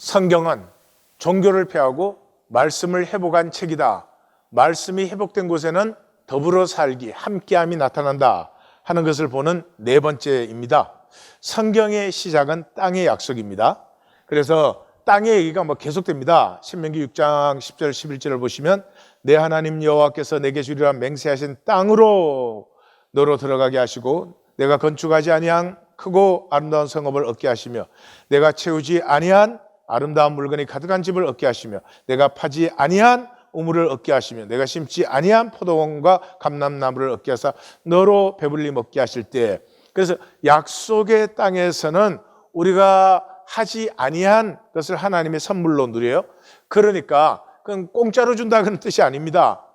성경은 종교를 폐하고 말씀을 회복한 책이다. 말씀이 회복된 곳에는 더불어 살기, 함께함이 나타난다 하는 것을 보는 네 번째입니다. 성경의 시작은 땅의 약속입니다. 그래서 땅의 얘기가 뭐 계속됩니다. 신명기 6장 10절 11절을 보시면 내 하나님 여호와께서 내게 주리라 맹세하신 땅으로 너로 들어가게 하시고 내가 건축하지 아니한 크고 아름다운 성읍을 얻게 하시며 내가 채우지 아니한 아름다운 물건이 가득한 집을 얻게 하시며 내가 파지 아니한 우물을 얻게 하시며 내가 심지 아니한 포도원과 감람나무를 얻게 하사 너로 배불리 먹게 하실 때 그래서 약속의 땅에서는 우리가 하지 아니한 것을 하나님의 선물로 누려요. 그러니까 그건 공짜로 준다는 뜻이 아닙니다.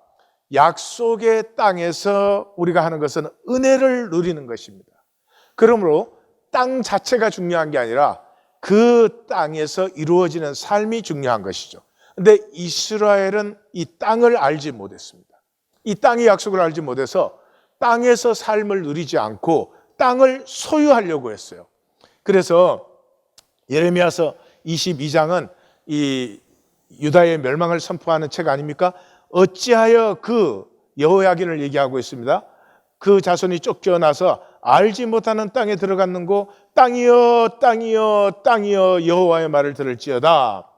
약속의 땅에서 우리가 하는 것은 은혜를 누리는 것입니다. 그러므로 땅 자체가 중요한 게 아니라 그 땅에서 이루어지는 삶이 중요한 것이죠. 근데 이스라엘은 이 땅을 알지 못했습니다. 이 땅의 약속을 알지 못해서 땅에서 삶을 누리지 않고 땅을 소유하려고 했어요. 그래서 예레미야서 22장은 이 유다의 멸망을 선포하는 책 아닙니까? 어찌하여 그 여호야긴을 얘기하고 있습니다. 그 자손이 쫓겨나서 알지 못하는 땅에 들어갔는고 땅이여 땅이여 땅이여 여호와의 말을 들을지어다.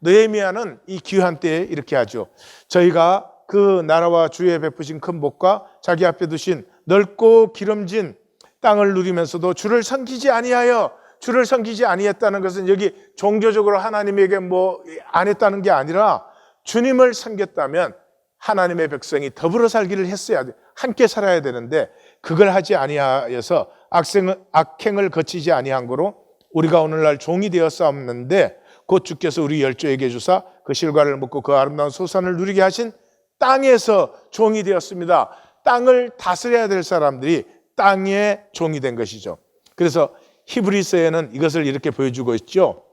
느헤미야는 이 귀한 때에 이렇게 하죠. 저희가 그 나라와 주의 베푸신 큰 복과 자기 앞에 두신 넓고 기름진 땅을 누리면서도 주를 섬기지 아니하여 주를 섬기지 아니했다는 것은 여기 종교적으로 하나님에게 뭐 안 했다는 게 아니라 주님을 섬겼다면 하나님의 백성이 더불어 살기를 했어야 돼. 함께 살아야 되는데 그걸 하지 아니하여서 악생을, 악행을 거치지 아니한 거로 우리가 오늘날 종이 되어 싸웠는데 곧 주께서 우리 열조에게 주사 그 실과를 먹고 그 아름다운 소산을 누리게 하신 땅에서 종이 되었습니다. 땅을 다스려야 될 사람들이 땅의 종이 된 것이죠. 그래서 히브리서에는 이것을 이렇게 보여주고 있죠.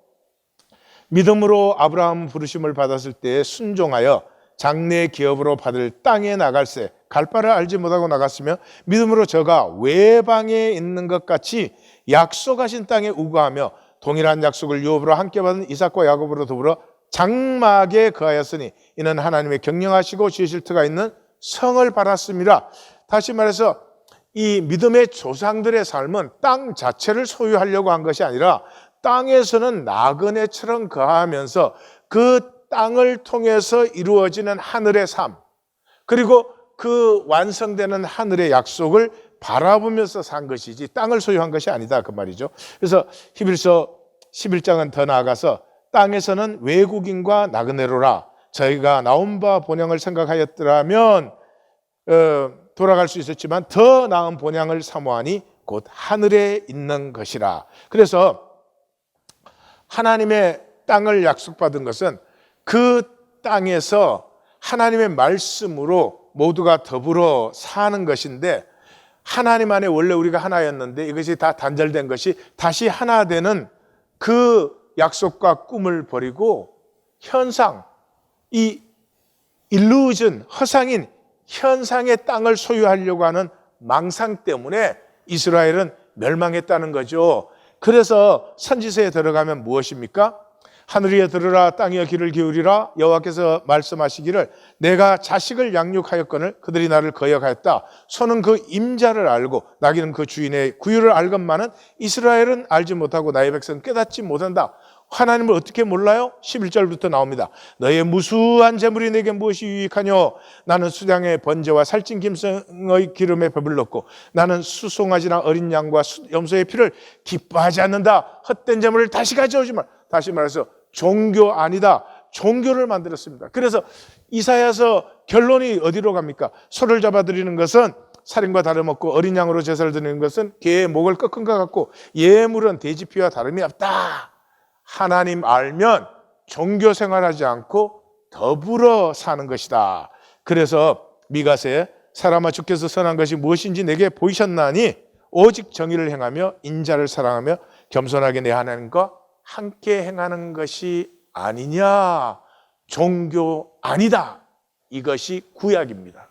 믿음으로 아브라함 부르심을 받았을 때 순종하여 장래 기업으로 받을 땅에 나갈새 갈 바를 알지 못하고 나갔으며 믿음으로 저가 외방에 있는 것 같이 약속하신 땅에 우거하며 동일한 약속을 유업으로 함께 받은 이삭과 야곱으로 더불어 장막에 거하였으니 이는 하나님의 경영하시고 지으실 터가 있는 성을 받았습니다. 다시 말해서 이 믿음의 조상들의 삶은 땅 자체를 소유하려고 한 것이 아니라 땅에서는 나그네처럼 거하면서 그 땅을 통해서 이루어지는 하늘의 삶, 그리고 그 완성되는 하늘의 약속을 바라보면서 산 것이지 땅을 소유한 것이 아니다 그 말이죠. 그래서 히브리서 11장은 더 나아가서 땅에서는 외국인과 나그네로라 저희가 나온 바 본향을 생각하였더라면 어, 돌아갈 수 있었지만 더 나은 본향을 사모하니 곧 하늘에 있는 것이라. 그래서 하나님의 땅을 약속받은 것은 그 땅에서 하나님의 말씀으로 모두가 더불어 사는 것인데 하나님 안에 원래 우리가 하나였는데 이것이 다 단절된 것이 다시 하나 되는 그 약속과 꿈을 버리고 현상, 이 일루전, 허상인 현상의 땅을 소유하려고 하는 망상 때문에 이스라엘은 멸망했다는 거죠. 그래서 선지서에 들어가면 무엇입니까? 하늘이여 들으라 땅이여 귀를 기울이라 여호와께서 말씀하시기를 내가 자식을 양육하였거늘 그들이 나를 거역하였다 손은 그 임자를 알고 나귀는 그 주인의 구유를 알건만은 이스라엘은 알지 못하고 나의 백성 깨닫지 못한다 하나님을 어떻게 몰라요? 11절부터 나옵니다. 너의 무수한 재물이 내게 무엇이 유익하뇨? 나는 수량의 번제와 살찐 김성의 기름에 배불렀고 나는 수송아지나 어린 양과 염소의 피를 기뻐하지 않는다. 헛된 재물을 다시 가져오지 말. 다시 말해서 종교 아니다. 종교를 만들었습니다. 그래서 이사야서 결론이 어디로 갑니까? 소를 잡아드리는 것은 살인과 다름없고 어린 양으로 제사를 드리는 것은 개의 목을 꺾은 것 같고 예물은 돼지피와 다름이 없다. 하나님 알면 종교 생활하지 않고 더불어 사는 것이다. 그래서 미가세 사람아 주께서 선한 것이 무엇인지 내게 보이셨나니 오직 정의를 행하며 인자를 사랑하며 겸손하게 내 하나님과 함께 행하는 것이 아니냐? 종교 아니다. 이것이 구약입니다.